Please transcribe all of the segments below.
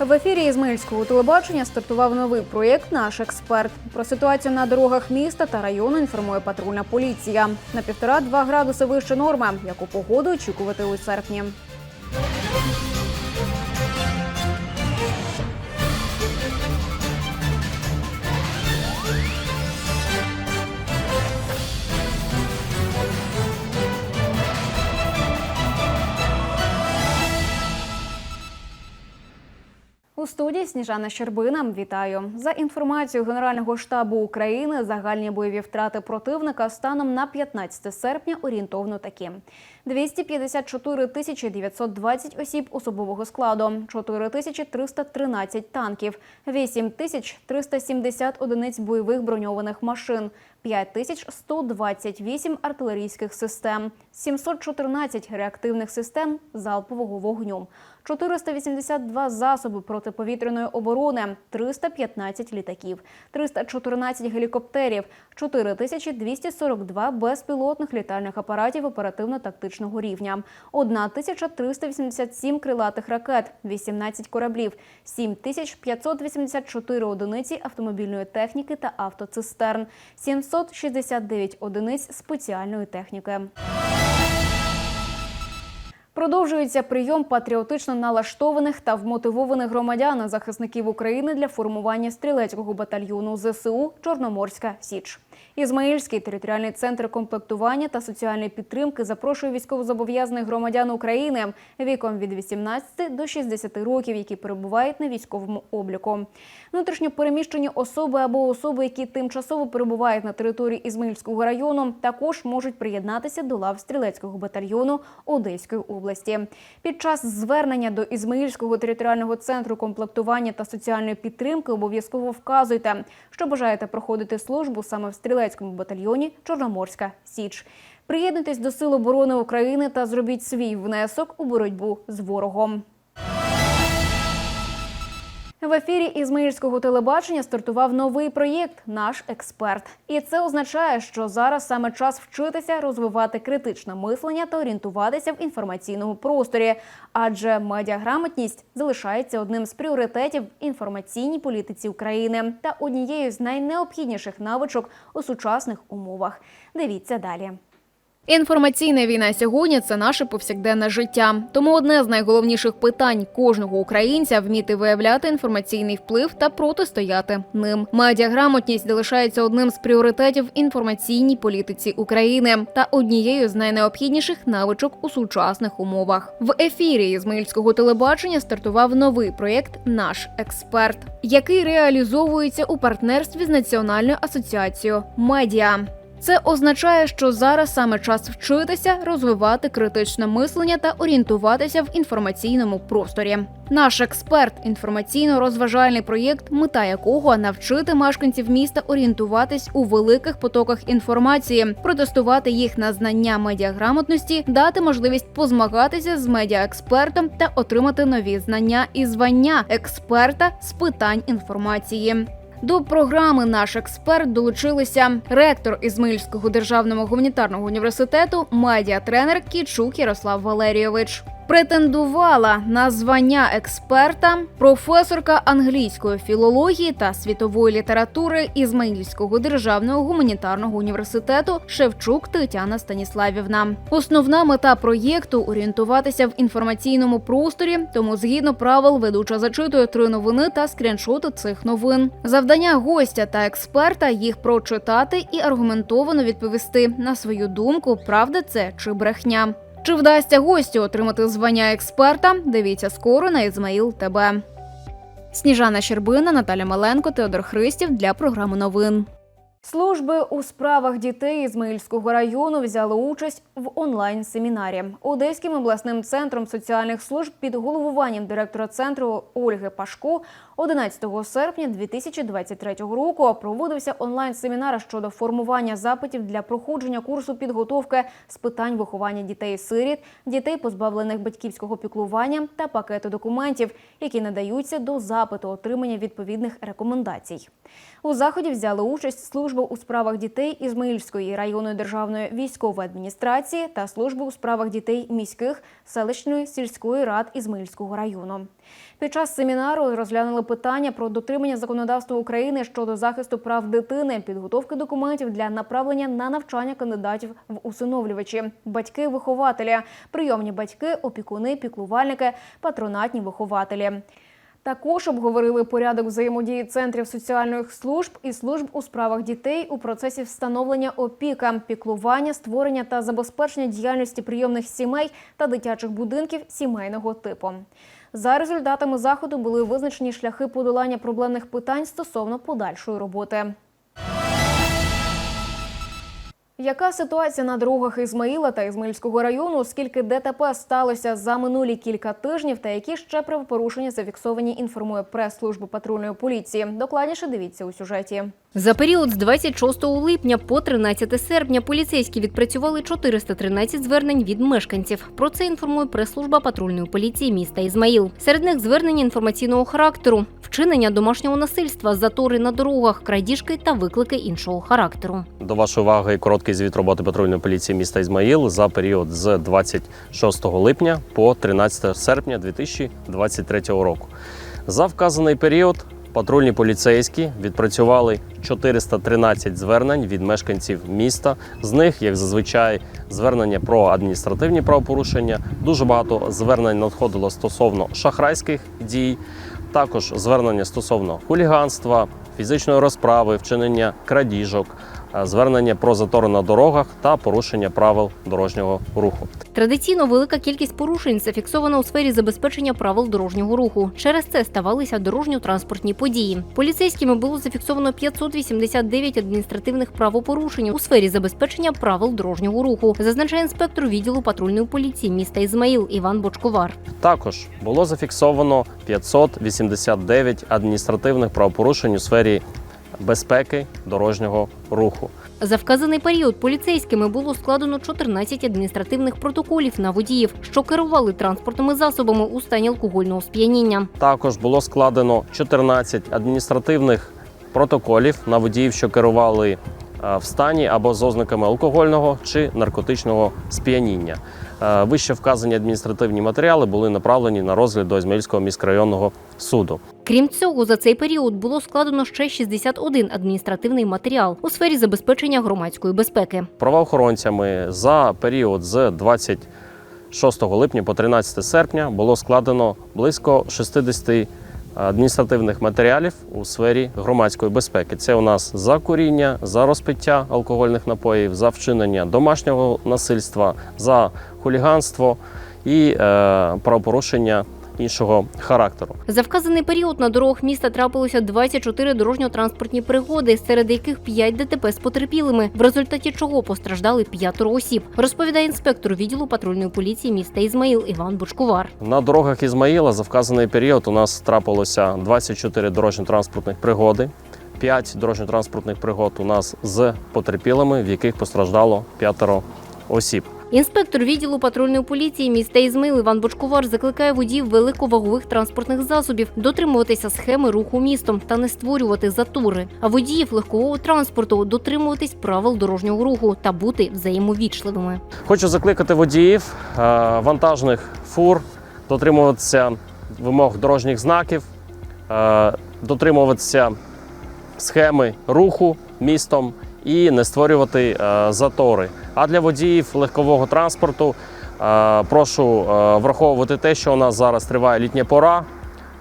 В ефірі Ізмельського телебачення стартував новий проєкт Наш експерт. Про ситуацію на дорогах міста та району інформує патрульна поліція. На півтора-два градуси вище норми. Яку погоду очікувати у серпні? У студії Сніжана Щербина. Вітаю за інформацією Генерального штабу України. Загальні бойові втрати противника станом на 15 серпня орієнтовно такі: 254 тисячі 920 осіб особового складу, 4 тисячі 313 танків, 8 тисяч 370 одиниць бойових броньованих машин, 5128 артилерійських систем, 714 реактивних систем залпового вогню, 482 засоби протиповітряної оборони, 315 літаків, 314 гелікоптерів, 4242 безпілотних літальних апаратів оперативно-тактичного рівня, 1387 крилатих ракет, 18 кораблів, 7584 одиниці автомобільної техніки та автоцистерн, 769 одиниць спеціальної техніки. Продовжується прийом патріотично налаштованих та вмотивованих громадян захисників України для формування стрілецького батальйону ЗСУ Чорноморська Січ. Ізмаїльський територіальний центр комплектування та соціальної підтримки запрошує військовозобов'язаних громадян України віком від 18 до 60 років, які перебувають на військовому обліку. Внутрішньо переміщені особи або особи, які тимчасово перебувають на території Ізмаїльського району, також можуть приєднатися до лав стрілецького батальйону Одеської області. Під час звернення до Ізмаїльського територіального центру комплектування та соціальної підтримки обов'язково вказуйте, що бажаєте проходити службу саме в стрілецькому батальйоні Чорноморська Січ. Приєднуйтесь до Сил оборони України та зробіть свій внесок у боротьбу з ворогом. В ефірі Ізмаїльського телебачення стартував новий проєкт Наш експерт. І це означає, що зараз саме час вчитися розвивати критичне мислення та орієнтуватися в інформаційному просторі. Адже медіаграмотність залишається одним з пріоритетів в інформаційній політиці України та однією з найнеобхідніших навичок у сучасних умовах. Дивіться далі. Інформаційна війна сьогодні це наше повсякденне життя. Тому одне з найголовніших питань кожного українця вміти виявляти інформаційний вплив та протистояти ним. Медіаграмотність залишається одним з пріоритетів інформаційній політиці України та однією з найнеобхідніших навичок у сучасних умовах. В ефірі Ізмаїльського телебачення стартував новий проєкт Наш експерт, який реалізовується у партнерстві з Національною асоціацією медіа. Це означає, що зараз саме час вчитися, розвивати критичне мислення та орієнтуватися в інформаційному просторі. Наш експерт інформаційно-розважальний проєкт, мета якого навчити мешканців міста орієнтуватись у великих потоках інформації, протестувати їх на знання медіаграмотності, дати можливість позмагатися з медіаекспертом та отримати нові знання і звання експерта з питань інформації. До програми наш експерт долучилися ректор Ізмаїльського державного гуманітарного університету, медіатренер Кічук Ярослав Валерійович. Претендувала на звання експерта професорка англійської філології та світової літератури Ізмаїльського державного гуманітарного університету Шевчук Тетяна Станіславівна. Основна мета проєкту орієнтуватися в інформаційному просторі, тому згідно правил ведуча зачитує три новини та скріншоти цих новин. Завдання гостя та експерта їх прочитати і аргументовано відповісти на свою думку, правда це чи брехня. Чи вдасться гостю отримати звання експерта? Дивіться скоро на Ізмаїл ТБ. Сніжана Щербина, Наталя Маленко, Теодор Христів для програми новин. Служби у справах дітей Ізмаїльського району взяли участь в онлайн-семінарі. Одеським обласним центром соціальних служб під головуванням директора центру Ольги Пашко 11 серпня 2023 року проводився онлайн-семінар щодо формування запитів для проходження курсу підготовки з питань виховання дітей-сиріт, дітей, позбавлених батьківського піклування та пакету документів, які надаються до запиту отримання відповідних рекомендацій. У заході взяли участь служби служби у справах дітей Ізмаїльської районної державної військової адміністрації та служби у справах дітей міських селищної сільської рад Ізмаїльського району. Під час семінару розглянули питання про дотримання законодавства України щодо захисту прав дитини, підготовки документів для направлення на навчання кандидатів в усиновлювачі, батьки, вихователі, прийомні батьки, опікуни, піклувальники, патронатні вихователі. Також обговорили порядок взаємодії центрів соціальних служб і служб у справах дітей у процесі встановлення опіка, піклування, створення та забезпечення діяльності прийомних сімей та дитячих будинків сімейного типу. За результатами заходу були визначені шляхи подолання проблемних питань стосовно подальшої роботи. Яка ситуація на дорогах Ізмаїла та Ізмаїльського району? Скільки ДТП сталося за минулі кілька тижнів, та які ще правопорушення зафіксовані? Інформує прес-служба патрульної поліції. Докладніше дивіться у сюжеті. За період з 26 липня по 13 серпня поліцейські відпрацювали 413 звернень від мешканців. Про це інформує прес-служба патрульної поліції міста Ізмаїл. Серед них звернення інформаційного характеру, вчинення домашнього насильства, затори на дорогах, крадіжки та виклики іншого характеру. До вашої уваги короткий звіт роботи патрульної поліції міста Ізмаїл за період з 26 липня по 13 серпня 2023 року. За вказаний період патрульні поліцейські відпрацювали 413 звернень від мешканців міста. З них, як зазвичай, звернення про адміністративні правопорушення. Дуже багато звернень надходило стосовно шахрайських дій, також звернення стосовно хуліганства, фізичної розправи, вчинення крадіжок, звернення про затори на дорогах та порушення правил дорожнього руху. Традиційно велика кількість порушень зафіксована у сфері забезпечення правил дорожнього руху. Через це ставалися дорожньо-транспортні події. Поліцейськими було зафіксовано 589 адміністративних правопорушень у сфері забезпечення правил дорожнього руху, зазначає інспектор відділу патрульної поліції міста Ізмаїл Іван Бочковар. Також було зафіксовано 589 адміністративних правопорушень у сфері безпеки дорожнього руху. За вказаний період поліцейськими було складено 14 адміністративних протоколів на водіїв, що керували транспортними засобами у стані алкогольного сп'яніння. Також було складено 14 адміністративних протоколів на водіїв, що керували е, в стані або з ознаками алкогольного чи наркотичного сп'яніння. Е, Вище вказані адміністративні матеріали були направлені на розгляд до Ізмаїльського міськрайонного суду. Крім цього, за цей період було складено ще 61 адміністративний матеріал у сфері забезпечення громадської безпеки. Правоохоронцями за період з 26 липня по 13 серпня було складено близько 60 адміністративних матеріалів у сфері громадської безпеки. Це у нас за куріння, за розпиття алкогольних напоїв, за вчинення домашнього насильства, за хуліганство і е, правопорушення іншого характеру. За вказаний період на дорогах міста трапилося 24 дорожньо-транспортні пригоди, серед яких 5 ДТП з потерпілими, в результаті чого постраждали п'ятеро осіб, розповідає інспектор відділу патрульної поліції міста Ізмаїл Іван Бочкувар. На дорогах Ізмаїла за вказаний період у нас трапилося 24 дорожньо-транспортних пригоди. 5 дорожньо-транспортних пригод у нас з потерпілими, в яких постраждало п'ятеро осіб. Інспектор відділу патрульної поліції міста Ізмаїл Іван Бочкувар закликає водіїв великовагових транспортних засобів дотримуватися схеми руху містом та не створювати затори, а водіїв легкового транспорту дотримуватись правил дорожнього руху та бути взаємовічливими. Хочу закликати водіїв е, вантажних фур дотримуватися вимог дорожніх знаків, е, дотримуватися схеми руху містом і не створювати е, затори. А для водіїв легкового транспорту е, прошу е, враховувати те, що у нас зараз триває літня пора,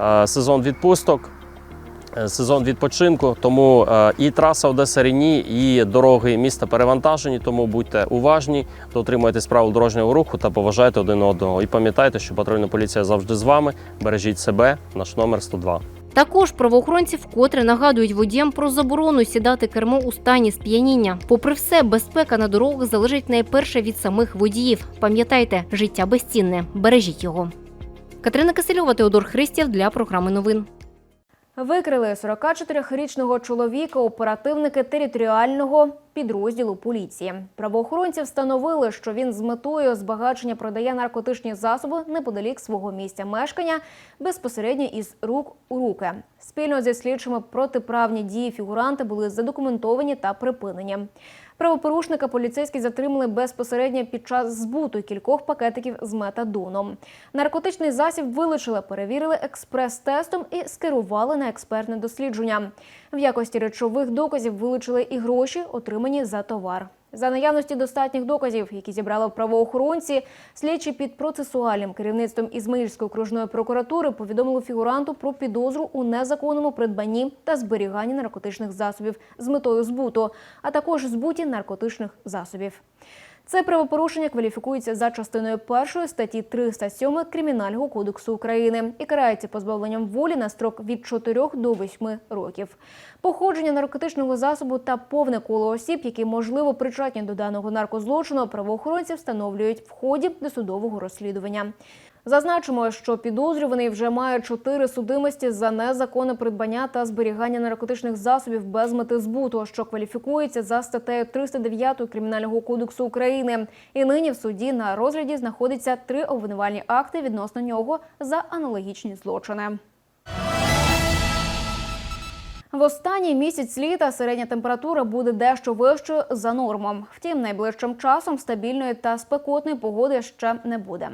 е, сезон відпусток. Сезон відпочинку, тому і траса Одеса Ріні, і дороги міста перевантажені, тому будьте уважні, дотримуйтесь правил дорожнього руху та поважайте один одного. І пам'ятайте, що патрульна поліція завжди з вами. Бережіть себе, наш номер 102. Також правоохоронці вкотре нагадують водіям про заборону сідати кермо у стані сп'яніння. Попри все, безпека на дорогах залежить найперше від самих водіїв. Пам'ятайте, життя безцінне, бережіть його. Катерина Кисельова, Теодор Христєв для програми новин. Викрили 44-річного чоловіка оперативники територіального підрозділу поліції. Правоохоронці встановили, що він з метою збагачення продає наркотичні засоби неподалік свого місця мешкання безпосередньо із рук у руки. Спільно зі слідчими протиправні дії фігуранти були задокументовані та припинені. Правопорушника поліцейські затримали безпосередньо під час збуту кількох пакетиків з метадоном. Наркотичний засіб вилучили, перевірили експрес-тестом і скерували на експертне дослідження. В якості речових доказів вилучили і гроші, отримані за товар. За наявності достатніх доказів, які зібрали правоохоронці, слідчі під процесуальним керівництвом Ізмаїльської окружної прокуратури повідомили фігуранту про підозру у незаконному придбанні та зберіганні наркотичних засобів з метою збуту, а також збуті наркотичних засобів. Це правопорушення кваліфікується за частиною першої статті 307 Кримінального кодексу України і карається позбавленням волі на строк від 4 до 8 років. Походження наркотичного засобу та повне коло осіб, які можливо причетні до даного наркозлочину, правоохоронці встановлюють в ході досудового розслідування. Зазначимо, що підозрюваний вже має чотири судимості за незаконне придбання та зберігання наркотичних засобів без мети збуту, що кваліфікується за статтею 309 Кримінального кодексу України. І нині в суді на розгляді знаходиться три обвинувальні акти відносно нього за аналогічні злочини. В останній місяць літа середня температура буде дещо вищою за нормом. Втім, найближчим часом стабільної та спекотної погоди ще не буде.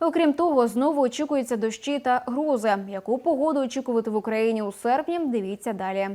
Окрім того, знову очікуються дощі та грози. Яку погоду очікувати в Україні у серпні? Дивіться далі.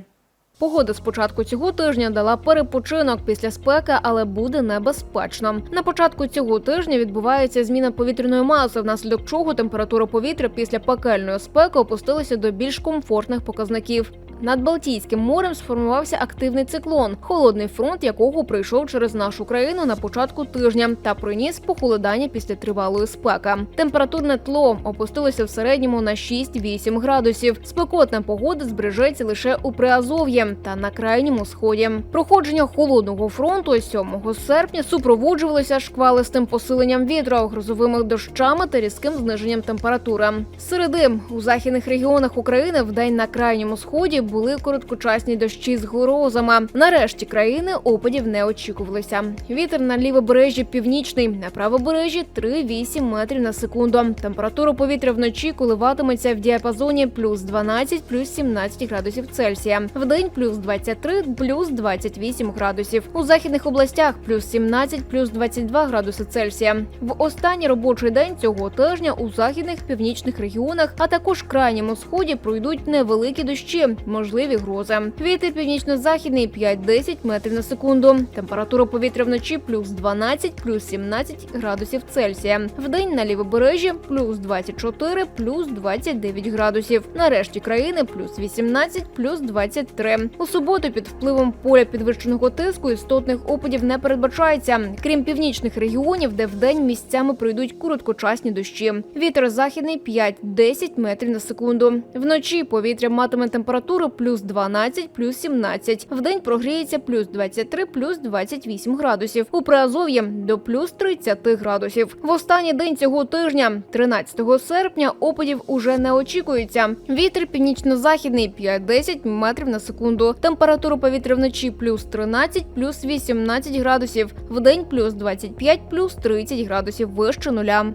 Погода з початку цього тижня дала перепочинок після спеки, але буде небезпечно. На початку цього тижня відбувається зміна повітряної маси, внаслідок чого температура повітря після пекельної спеки опустилася до більш комфортних показників. Над Балтійським морем сформувався активний циклон, холодний фронт якого прийшов через нашу країну на початку тижня та приніс похолодання після тривалої спеки. Температурне тло опустилося в середньому на 6-8 градусів. Спекотна погода збережеться лише у Приазов'ї та на крайньому сході. Проходження холодного фронту 7 серпня супроводжувалося шквалистим посиленням вітру, грозовими дощами та різким зниженням температури. Середи у західних регіонах України в день на крайньому сході були короткочасні дощі з грозами. Нарешті країни опадів не очікувалося. Вітер на лівобережжі північний, на правобережжі 3-8 метрів на секунду. Температура повітря вночі коливатиметься в діапазоні плюс 12, плюс 17 градусів Цельсія. В день плюс 23, плюс 28 градусів. У західних областях плюс 17, плюс 22 градуси Цельсія. В останній робочий день цього тижня у західних північних регіонах, а також крайньому сході пройдуть невеликі дощі, можливі грози. Вітер північно-західний 5-10 метрів на секунду. Температура повітря вночі плюс 12, плюс 17 градусів Цельсія. В день на лівобережжі плюс 24, плюс 29 градусів. Нарешті країни плюс 18, плюс 23. У суботу під впливом поля підвищеного тиску істотних опадів не передбачається, крім північних регіонів, де вдень місцями пройдуть короткочасні дощі. Вітер західний 5-10 метрів на секунду. Вночі повітря матиме температуру плюс 12, плюс 17. Вдень прогріється плюс 23, плюс 28 градусів. У Приазов'ї до плюс 30 градусів. В останній день цього тижня, 13 серпня, опадів уже не очікується. Вітер північно-західний 5-10 метрів на секунду. Температура повітря вночі плюс 13, плюс 18 градусів. Вдень плюс 25, плюс 30 градусів вище нуля.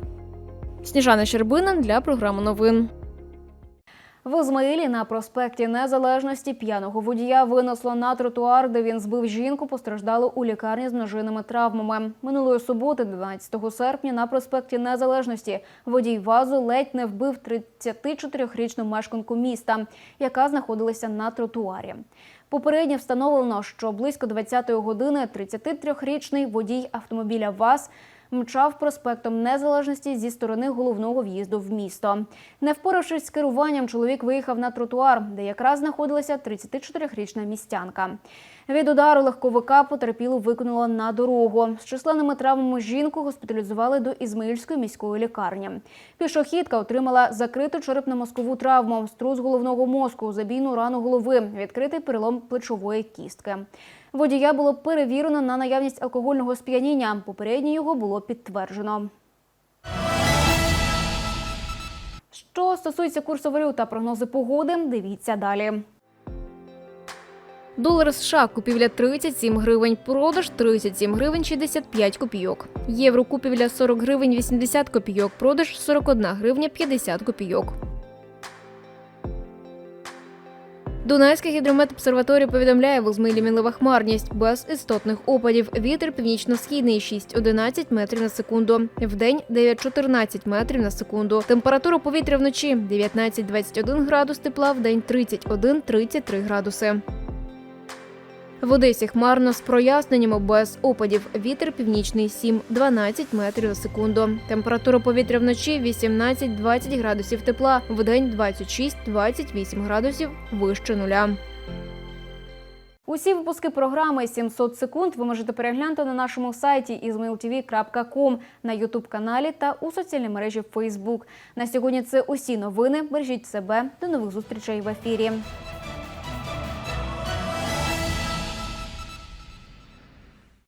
Сніжана Щербина для програми новин. В Ізмаїлі на проспекті Незалежності п'яного водія винесло на тротуар, де він збив жінку, постраждало у лікарні з множинними травмами. Минулої суботи, 12 серпня, на проспекті Незалежності водій вазу ледь не вбив 34-річну мешканку міста, яка знаходилася на тротуарі. Попередньо встановлено, що близько 20-ї години 33-річний водій автомобіля ВАЗ мчав проспектом Незалежності зі сторони головного в'їзду в місто. Не впоравшись з керуванням, чоловік виїхав на тротуар, де якраз знаходилася 34-річна містянка. Від удару легковика потерпілу викинуло на дорогу. З численними травмами жінку госпіталізували до Ізмаїльської міської лікарні. Пішохідка отримала закриту черепно-мозкову травму, струс головного мозку, забійну рану голови, відкритий перелом плечової кістки. Водія було перевірено на наявність алкогольного сп'яніння. Попередньо його було підтверджено. Що стосується курсу валют та прогнози погоди, дивіться далі. Долар США купівля 37 гривень, продаж 37 гривень 65 копійок. Євро купівля 40 гривень 80 копійок, продаж 41 гривня 50 копійок. Дунайська гідрометобсерваторія повідомляє в Ізмаїлі мінлива хмарність без істотних опадів. Вітер північно-східний 6-11 метрів на секунду. Вдень 9-14 метрів на секунду. Температура повітря вночі 19-21 градус тепла, вдень 31-33 градуси. В Одесі хмарно з проясненнями без опадів. Вітер північний 7-12 метрів на секунду. Температура повітря вночі 18-20 градусів тепла, вдень 26-28 градусів вище нуля. Усі випуски програми «700 секунд ви можете переглянути на нашому сайті izmailtv.com, на Ютуб каналі та у соціальній мережі Facebook. На сьогодні це усі новини. Бережіть себе. До нових зустрічей в ефірі.